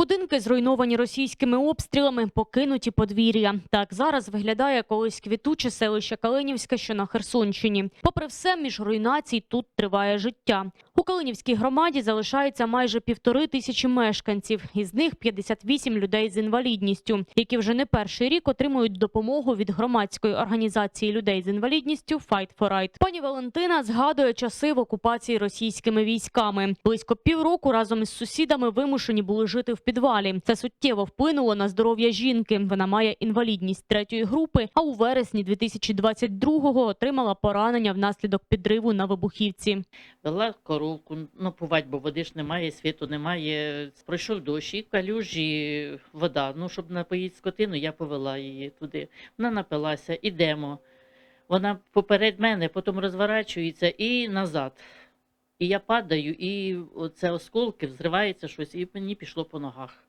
Будинки зруйновані російськими обстрілами, покинуті подвір'я. Так зараз виглядає колись квітуче селище Калинівське, що на Херсонщині. Попри все, між руйнацій тут триває життя. У Калинівській громаді залишається майже півтори тисячі мешканців. Із них 58 людей з інвалідністю, які вже не перший рік отримують допомогу від громадської організації людей з інвалідністю Fight for Right. Пані Валентина згадує часи в окупації російськими військами. Близько півроку разом із сусідами вимушені були жити в підвалі. Це суттєво вплинуло на здоров'я жінки. Вона має інвалідність третьої групи, а у вересні 2022-го отримала поранення внаслідок підриву на вибухівці. Вела коровку, напувати, бо води ж немає, світу немає. Пройшов дощ, і калюжі вода. Ну, щоб напоїти скотину, я повела її туди. Вона напилася, ідемо. Вона поперед мене, потім розворачується і назад. І я падаю, і оце осколки, взривається щось, і мені пішло по ногах.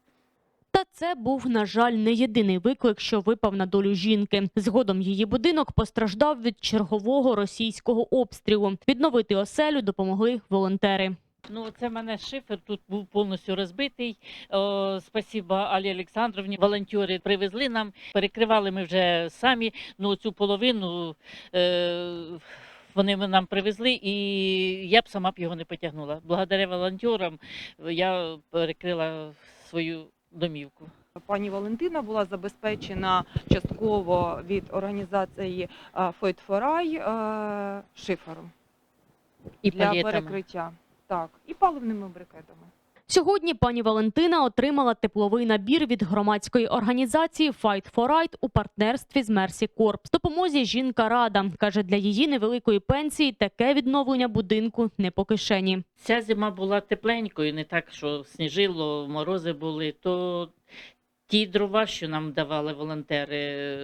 Та це був, на жаль, не єдиний виклик, що випав на долю жінки. Згодом її будинок постраждав від чергового російського обстрілу. Відновити оселю допомогли волонтери. Ну, це в мене шифер тут був повністю розбитий. О, спасіба Алі Олександровні. Волонтери привезли нам, перекривали ми вже самі. Ну, цю половину е, вони нам привезли, і я б сама б його не потягнула. Благодаря волонтерам я перекрила свою домівку. Пані Валентина була забезпечена частково від організації е, Fight for Eye е, шифером І для палетами. перекриття. Так, і паливними брикетами. Сьогодні пані Валентина отримала тепловий набір від громадської організації Fight for Right у партнерстві з Мерсі Корпс. Допомозі жінка рада каже, для її невеликої пенсії таке відновлення будинку не по кишені. Ця зима була тепленькою, не так, що сніжило, морози були, то ті дрова, що нам давали волонтери,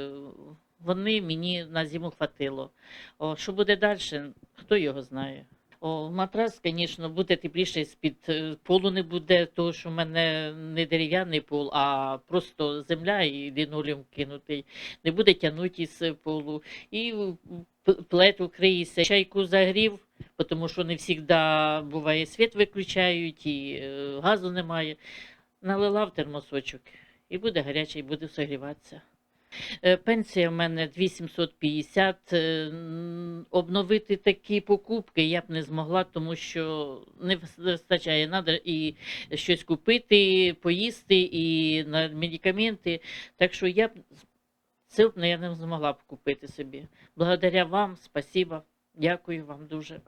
вони мені на зиму хватило. О, що буде далі, хто його знає. Матрас, звісно, буде тепліше з-під е, полу не буде, тому що в мене не дерев'яний пол, а просто земля і лінолеум кинутий. Не буде тягнути із полу. І п- плед укриється. Чайку загрів, тому що не завжди буває світ виключають і газу немає. Налила в термосочок і буде гаряче, і буде согріватися. Е, Пенсія в мене 2750. Е, Обновити такі покупки я б не змогла, тому що не вистачає. Надо і щось купити, поїсти, і на медикаменти. Так що я б це я не змогла б купити собі. Благодаря вам, спасибо. Дякую вам дуже.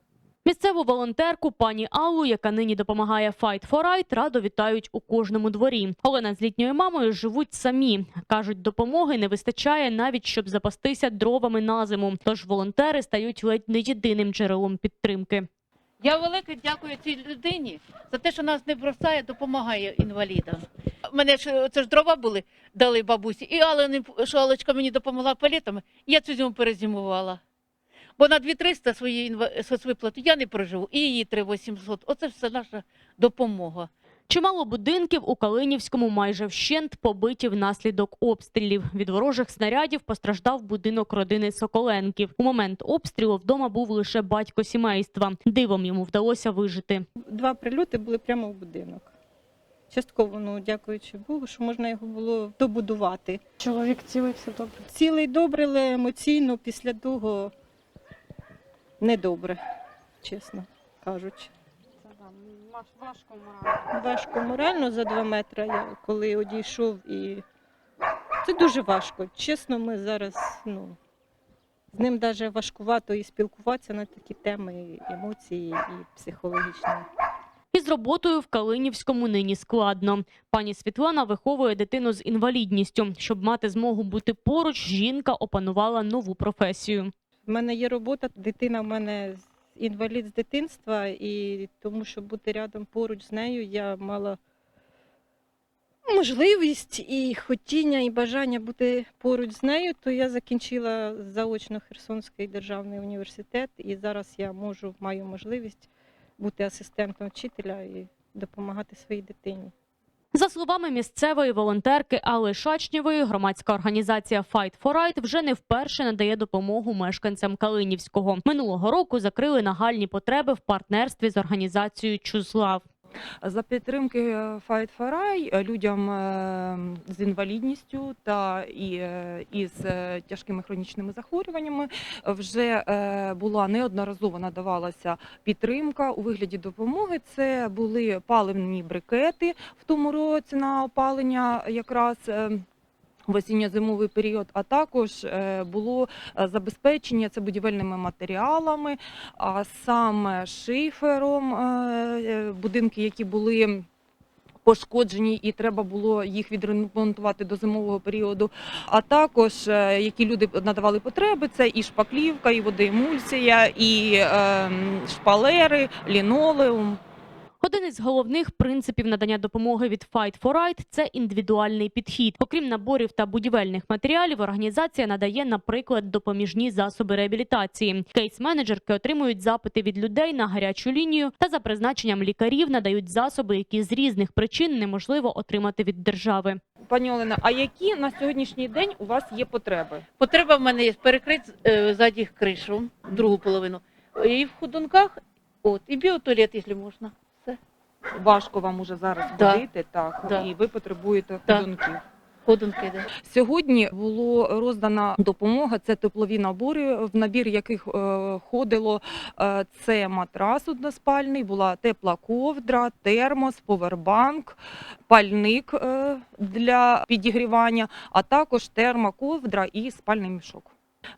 Місцеву волонтерку пані Аллу, яка нині допомагає Fight for Right, радо вітають у кожному дворі. Олена з літньою мамою живуть самі. кажуть, допомоги не вистачає навіть щоб запастися дровами на зиму. Тож волонтери стають ледь не єдиним джерелом підтримки. Я велике дякую цій людині за те, що нас не бросає, допомагає інвалідам. Мене ж це ж дрова були, дали бабусі, і Алла, Алечка мені допомогла палітами, я цю зиму перезимувала. Бо на 2300 свої інва- соцвиплати я не проживу, і її 3800. Оце все наша допомога. Чимало будинків у Калинівському майже вщент побиті внаслідок обстрілів. Від ворожих снарядів постраждав будинок родини Соколенків. У момент обстрілу вдома був лише батько сімейства. Дивом йому вдалося вижити. Два прильоти були прямо в будинок. Частково, ну дякуючи Богу, що можна його було добудувати. Чоловік цілий, все добре. Цілий добре, але емоційно після того недобре, чесно кажучи. Важко морально. Важко морально за два метри, я коли одійшов, і це дуже важко. Чесно, ми зараз ну, з ним навіть важкувато і спілкуватися на такі теми, і емоції, і психологічні. Із роботою в Калинівському нині складно. Пані Світлана виховує дитину з інвалідністю. Щоб мати змогу бути поруч, жінка опанувала нову професію. У мене є робота, дитина в мене інвалід з дитинства, і тому, щоб бути рядом поруч з нею, я мала можливість і хотіння, і бажання бути поруч з нею, то я закінчила заочно Херсонський державний університет, і зараз я можу, маю можливість бути асистентом вчителя і допомагати своїй дитині. За словами місцевої волонтерки Алли Шачнєвої, громадська організація Fight for Right вже не вперше надає допомогу мешканцям Калинівського. Минулого року закрили нагальні потреби в партнерстві з організацією Чузлав. За підтримки Fight for Eye е, людям е, з інвалідністю та із е, тяжкими хронічними захворюваннями вже була неодноразово надавалася підтримка у вигляді допомоги. Це були паливні брикети в тому році на опалення якраз. В осінньо-зимовий період, а також е, було е, забезпечення це будівельними матеріалами, а саме шифером, е, будинки, які були пошкоджені, і треба було їх відремонтувати до зимового періоду. А також які люди надавали потреби, це і шпаклівка, і водоемульсія, і е, шпалери, лінолеум. Один із головних принципів надання допомоги від Fight for Right – це індивідуальний підхід. Окрім наборів та будівельних матеріалів, організація надає, наприклад, допоміжні засоби реабілітації. Кейс-менеджерки отримують запити від людей на гарячу лінію та за призначенням лікарів надають засоби, які з різних причин неможливо отримати від держави. Пані Олена, а які на сьогоднішній день у вас є потреби? Потреба в мене є перекрити е, ззаді кришу, другу половину. І в ходунках, от, і біотуалет, якщо можна. Важко вам уже зараз Да. ходити, так, Да. і ви потребуєте Да. ходунків. Ходунки, да. Сьогодні було роздана допомога. Це теплові набори, в набір яких е, ходило е, це матрас односпальний, була тепла ковдра, термос, повербанк, пальник е, для підігрівання, а також термоковдра і спальний мішок.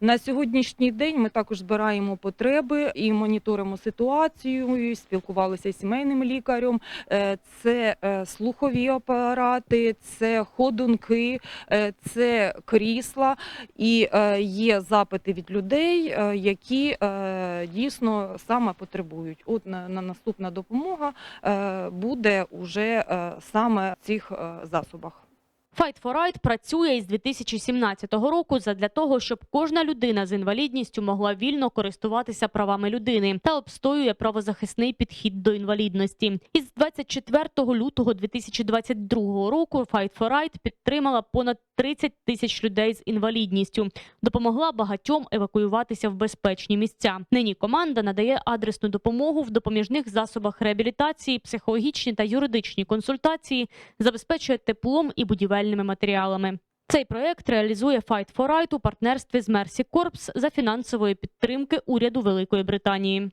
На сьогоднішній день ми також збираємо потреби і моніторимо ситуацію. Спілкувалися із сімейним лікарем. Е, Це е, слухові апарати, це ходунки, е, це крісла, і є запити від людей, які дійсно саме потребують. От на, на наступна допомога буде уже саме в цих засобах. Fight for Right працює із 2017 року задля того, щоб кожна людина з інвалідністю могла вільно користуватися правами людини та обстоює правозахисний підхід до інвалідності. Із 24 лютого 2022 року Fight for Right підтримала понад 30 тисяч людей з інвалідністю, допомогла багатьом евакуюватися в безпечні місця. Нині команда надає адресну допомогу в допоміжних засобах реабілітації, психологічні та юридичні консультації, забезпечує теплом і будівельними матеріалами. Цей проект реалізує Fight for Right у партнерстві з Mercy Corps за фінансової підтримки уряду Великої Британії.